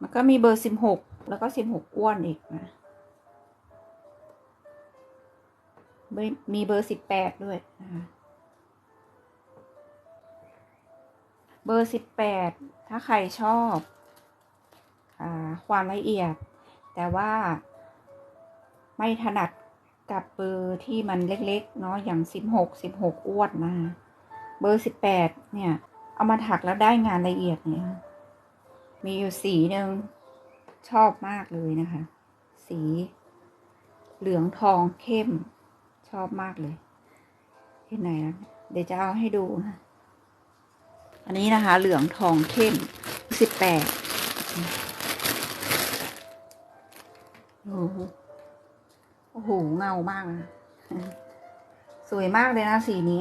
แล้วก็มีเบอร์สิบหกแล้วก็สิบหกอ้วนอีกนะเบอร์มีเบอร์สิบแปดด้วยนะคะเบอร์สิบแปดถ้าใครชอบอความละเอียด แต่ว่าไม่ถนัดกับเบอร์ที่มันเล็กๆเนาะอย่างสิบหกสิบหกอ้วนนะ เบอร์สิบแปดเนี่ย เอามาถักแล้วได้งานละเอียดเนี่ย มีอยู่สีหนึ่งชอบมากเลยนะคะ สี เหลืองทองเข้มชอบมากเลยเห็นไหนนะเดี๋ยวจะเอาให้ดูนะอันนี้นะคะ เหลืองทองเข้มสิบแปดโอ้โหโอ้โห เงามากนะสวยมากเลยนะสีนี้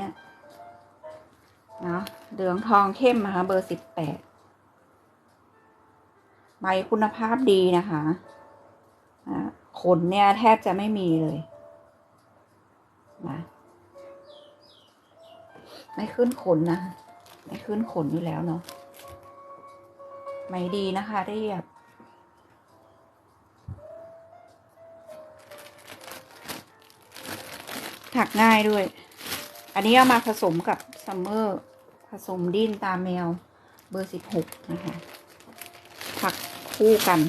เนาะเหลืองทองเข้มนะคะเบอร์สิบแปด ใบคุณภาพดีนะคะขนเนี่ยแทบจะไม่มีเลยนะไม่ขึ้นขนนะ ไม่ขึ้นขนอยู่แล้วเนาะไม่ดีนะคะเรียบถักง่ายด้วย อันนี้เอามาผสมกับซัมเมอร์ ผสมดิ้นตาแมวเบอร์สิบหกนะคะ ผักคู่กัน